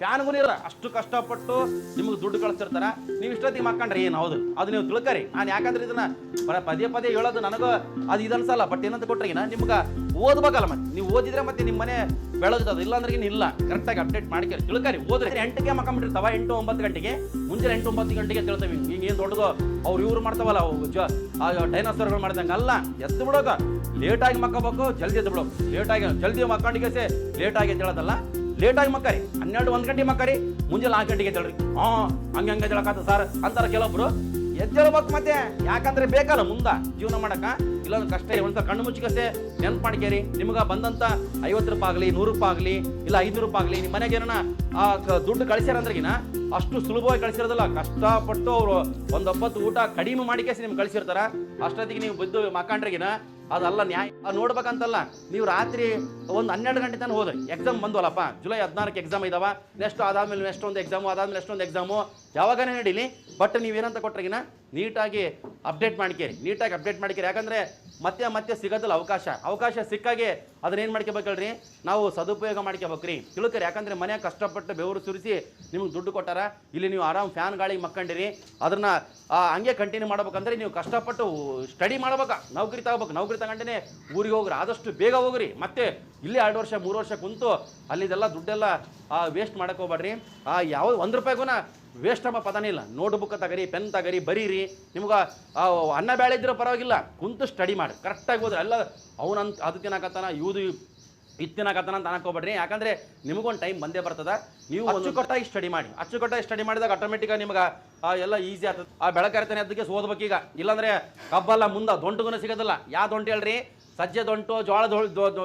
ಫ್ಯಾನ್ಗೂ ಇರ ಅಷ್ಟು ಕಷ್ಟಪಟ್ಟು ನಿಮಗೆ ದುಡ್ಡು ಕಳಿಸ್ತಿರ್ತಾರ ನೀವು ಇಷ್ಟೊತ್ತಿಗೆ ಮಕ್ಕಂಡ್ರಿ ಏನು? ಹೌದು. ಅದು ನೀವು ತಿಳ್ಕರಿ. ನಾನು ಯಾಕಂದ್ರೆ ಇದನ್ನ ಪದೇ ಪದೇ ಹೇಳೋದು ನನಗೂ ಅದು ಇದನ್ಸಲ್ಲ. ಬಟ್ ಏನಂತ ಕೊಟ್ರಿಗಿನ ನಿಮ್ಗೆ ಓದ್ಬೇಕಲ್ಲ ಮತ್ತೆ. ನೀವು ಓದಿದ್ರೆ ಮತ್ತೆ ನಿಮ್ಮ ಮನೆ ಬೆಳಗ್ತದ ಇಲ್ಲಾಂದ್ರೆ ಏನು ಇಲ್ಲ. ಕರೆಕ್ಟಾಗಿ ಅಪ್ಡೇಟ್ ಮಾಡ್ಕರಿ ತಿಳ್ಕರಿ. ಓದ್ರಿ ಎಂಟಕ್ಕೆ ಮಕ್ಕಂಬಿಟ್ಟಿರ್ತಾವ ಎಂಟು ಒಂಬತ್ತು ಗಂಟೆಗೆ. ಮುಂಜಾನೆ ಎಂಟು ಒಂಬತ್ತು ಗಂಟೆಗೆ ತಿಳ್ತೀವಿ ಈಗ ಏನು ದೊಡ್ಡದು? ಅವ್ರು ಇವ್ರು ಮಾಡ್ತಾವಲ್ಲ ಡೈನೋಸರ್ಗಳು ಮಾಡ್ದಂಗೆ. ಅಲ್ಲ, ಎದ್ದು ಬಿಡೋಕ ಲೇಟಾಗಿ ಮಕ್ಕಬೇಕು, ಜಲ್ದಿ ಎದ್ದು ಬಿಡೋಕು ಲೇಟಾಗಿ ಜಲ್ದಿ ಮಕ್ಕಂಡಿಗೆ ಲೇಟಾಗಿ ಅಂತ ಹೇಳೋದಲ್ಲ ಲೇಟಾಗಿ ಮಕ್ಕರಿ ಹನ್ನೆರಡು, ಒಂದು ಗಂಟೆ ಮಕ್ಕರಿ ಮುಂಜಾನೆ ನಾಲ್ಕು ಗಂಟೆಗೆ ಎದ್ದೇಳ್ರಿ. ಹಾ, ಹಂಗೆ ಹಂಗೆ ಎದ್ದೇಳಕಾತ ಸರ್? ಅಂತಾರೆ ಕೆಲವೊಬ್ರು. ಎದ್ದೇಳ್ಬೇಕು ಮತ್ತೆ. ಯಾಕಂದ್ರೆ ಬೇಕಲ್ಲ ಮುಂದ, ಜೀವನ ಮಾಡಕ ಇಲ್ಲೊಂದು ಕಷ್ಟ ಒಂದು ಕಣ್ಣು ಮುಚ್ಚಿಕಸೆ ನೆನ್ಪು ಮಾಡ್ಕೇರಿ ನಿಮ್ಗೆ ಬಂದಂತ ಐವತ್ತು ರೂಪಾಯಿ ಆಗಲಿ, ನೂರು ರೂಪಾಯಿ ಆಗಲಿ, ಇಲ್ಲ ಐದು ರೂಪಾಯಿ ಆಗಲಿ, ನಿಮ್ಮ ಮನೆಗೆ ಏನಾನ, ಆ ದುಡ್ಡು ಕಳಿಸ್ಯಾರಂದ್ರಗಿನ ಅಷ್ಟು ಸುಲಭವಾಗಿ ಕಳಿಸಿರೋದಿಲ್ಲ. ಕಷ್ಟಪಟ್ಟು ಅವರು ಒಂದೊಪ್ಪತ್ತು ಊಟ ಕಡಿಮೆ ಮಾಡಿಕೇಸಿ ನಿಮ್ಗೆ ಕಳಿಸಿರ್ತಾರ. ಅಷ್ಟೊತ್ತಿಗೆ ನೀವು ಬಿದ್ದು ಮಕ್ಕಂಡ್ರಿಗಿನ ಅದಲ್ಲ ನ್ಯಾಯ. ನೋಡ್ಬೇಕಂತಲ್ಲ, ನೀವು ರಾತ್ರಿ ಒಂದು ಹನ್ನೆರಡು ಗಂಟೆ ತನಕ ಹೋದ್ರಿ. ಎಕ್ಸಾಮ್ ಬಂದ್ವಲ್ಲಪ್ಪ. ಜುಲೈ ಹದಿನಾರಕ್ಕೆ ಎಕ್ಸಾಮ್ ಇದಾವ. ನೆಕ್ಸ್ಟ್ ಅದಾದ್ಮೇಲೆ ನೆಕ್ಸ್ಟ್ ಒಂದು ಎಕ್ಸಾಮು ಅದಾದ್ಮೇಲೆ ಎಷ್ಟೊಂದು ಎಕ್ಸಾಮು ಯಾವಾಗನೇ ನಡೀಲಿ ಬಟ್ ನೀವೇನಂತ ಕೊಟ್ರಿಗಿನ ನೀಟಾಗಿ ಅಪ್ಡೇಟ್ ಮಾಡ್ಕೇರಿ, ನೀಟಾಗಿ ಅಪ್ಡೇಟ್ ಮಾಡ್ಕೇರಿ. ಯಾಕಂದರೆ ಮತ್ತೆ ಮತ್ತೆ ಸಿಗೋದಿಲ್ಲ ಅವಕಾಶ. ಅವಕಾಶ ಸಿಕ್ಕಾಗೆ ಅದನ್ನೇನು ಮಾಡ್ಕೋಬೇಕಲ್ರಿ ನಾವು ಸದುಪಯೋಗ ಮಾಡ್ಕೋಬೇಕ್ರಿ. ತಿಳ್ಕರಿ, ಯಾಕಂದ್ರೆ ಮನೆ ಕಷ್ಟಪಟ್ಟು ಬೆವರು ಸುರಿಸಿ ನಿಮ್ಗೆ ದುಡ್ಡು ಕೊಟ್ಟಾರ, ಇಲ್ಲಿ ನೀವು ಆರಾಮ್ ಫ್ಯಾನ್ ಗಾಳಿಗೆ ಮಕ್ಕಂಡಿರಿ. ಅದನ್ನು ಹಂಗೆ ಕಂಟಿನ್ಯೂ ಮಾಡ್ಬೇಕಂದ್ರೆ ನೀವು ಕಷ್ಟಪಟ್ಟು ಸ್ಟಡಿ ಮಾಡ್ಬೇಕ. ನೌಕರಿ ತಗೋಬೇಕು. ನೌಕರಿ ತಗೊಂಡೇ ಊರಿಗೆ ಹೋಗ್ರಿ. ಆದಷ್ಟು ಬೇಗ ಹೋಗ್ರಿ. ಮತ್ತೆ ಇಲ್ಲಿ ಎರಡು ವರ್ಷ, ಮೂರು ವರ್ಷ ಕುಂತು ಅಲ್ಲಿದೆಲ್ಲ ದುಡ್ಡೆಲ್ಲ ವೇಸ್ಟ್ ಮಾಡೋಕೆ ಹೋಗ್ಬೇಡ್ರಿ. ಆ, ಯಾವ್ದು ಒಂದು ರೂಪಾಯಿಗೂ ವೇಸ್ಟ್ ಅಮ್ಮ ಪದನೇ ಇಲ್ಲ ನೋಟ್ ಬುಕ್ ತಗರಿ ಪೆನ್ ತಗರಿ, ಬರೀರಿ. ನಿಮ್ಗೆ ಅನ್ನ ಬೇಳೆ ಇದ್ರೆ ಪರವಾಗಿಲ್ಲ. ಕುಂತು ಸ್ಟಡಿ ಮಾಡಿ. ಕರೆಕ್ಟಾಗಿ ಹೋದ್ರೆ ಎಲ್ಲ ಅವನಂತ ಅದು ತಿನ್ನಕತ್ತಾನ, ಇವುದು ಇದು ತಿನ್ನಕತ್ತಾನ ಅಂತ ಅನ್ಕೋಬೇಡ್ರಿ. ಯಾಕಂದರೆ ನಿಮಗೊಂದು ಟೈಮ್ ಬಂದೇ ಬರ್ತದ. ನೀವು ಅಚ್ಚುಕಟ್ಟಾಗಿ ಸ್ಟಡಿ ಮಾಡಿ. ಅಚ್ಚುಕಟ್ಟಾಗಿ ಸ್ಟಡಿ ಮಾಡಿದಾಗ ಆಟೋಮೆಟಿಕಾಗಿ ನಿಮ್ಗೆ ಎಲ್ಲ ಈಸಿ ಆಗ್ತದೆ. ಆ ಬೆಳಕರಿತಾನೆ ಅದಕ್ಕೆ ಓದ್ಬೇಕೀಗ. ಇಲ್ಲಾಂದರೆ ಕಬ್ಬಲ್ಲ ಮುಂದೆ ದೊಂಟುಗೂ ಸಿಗೋದಿಲ್ಲ. ಯಾವ ದೊಂಟು ಹೇಳ್ರಿ? ಸಜ್ಜೆ ದೊಂಟು ಜೋಳ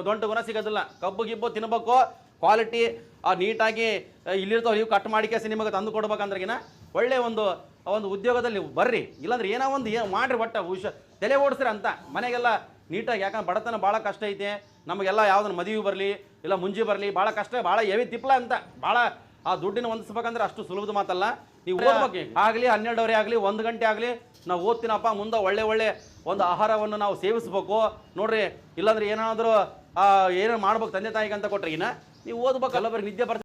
ದೊಂಟುಗುಣ ಸಿಗೋದಿಲ್ಲ. ಕಬ್ಬು, ಗಿಬ್ಬು ತಿನ್ಬೇಕು ಕ್ವಾಲಿಟಿ ನೀಟಾಗಿ ಇಲ್ಲಿರ್ತಾವೆ, ನೀವು ಕಟ್ ಮಾಡಿ ಕೇಸಿ ನಿಮಗೆ ತಂದು ಕೊಡ್ಬೇಕಂದ್ರಗಿನ ಒಳ್ಳೆ ಒಂದು ಒಂದು ಉದ್ಯೋಗದಲ್ಲಿ ಬರ್ರಿ. ಇಲ್ಲಾಂದ್ರೆ ಏನೋ ಒಂದು, ಏನು ಮಾಡ್ರಿ ಬಟ್ಟೆ ಹುಷ ತಲೆ ಓಡಿಸ್ರಿ ಅಂತ. ಮನೆಗೆಲ್ಲ ನೀಟಾಗಿ, ಯಾಕಂದ್ರೆ ಬಡತನ ಭಾಳ ಕಷ್ಟ ಐತೆ. ನಮಗೆಲ್ಲ ಯಾವ್ದನ್ನ ಮದುವೆ ಬರಲಿ, ಇಲ್ಲ ಮುಂಜಿ ಬರಲಿ, ಭಾಳ ಕಷ್ಟ, ಭಾಳ ಎವಿ ತಿಪ್ಪಲ ಅಂತ, ಭಾಳ ಆ ದುಡ್ಡಿನ ಹೊಂದಿಸ್ಬೇಕಂದ್ರೆ ಅಷ್ಟು ಸುಲಭದ ಮಾತಲ್ಲ. ನೀವು ಓದ್ಬೇಕು ಆಗಲಿ ಹನ್ನೆರಡುವರೆ ಆಗಲಿ ಒಂದು ಗಂಟೆ ಆಗಲಿ ನಾವು ಓದ್ತೀನಪ್ಪ ಮುಂದೆ ಒಳ್ಳೆ ಒಳ್ಳೆ ಒಂದು ಆಹಾರವನ್ನು ನಾವು ಸೇವಿಸ್ಬೇಕು. ನೋಡ್ರಿ ಇಲ್ಲಾಂದ್ರೆ ಏನಾದರೂ ಏನೋ ಮಾಡ್ಬೇಕು ತಂದೆ ತಾಯಿಗೆ ಅಂತ ಕೊಟ್ರೆ ಇನ್ನ ನೀವು ಓದ್ಬೇಕಲ್ಲ ಬರೀ ನಿದ್ದೆ ಬರ್ತಾರೆ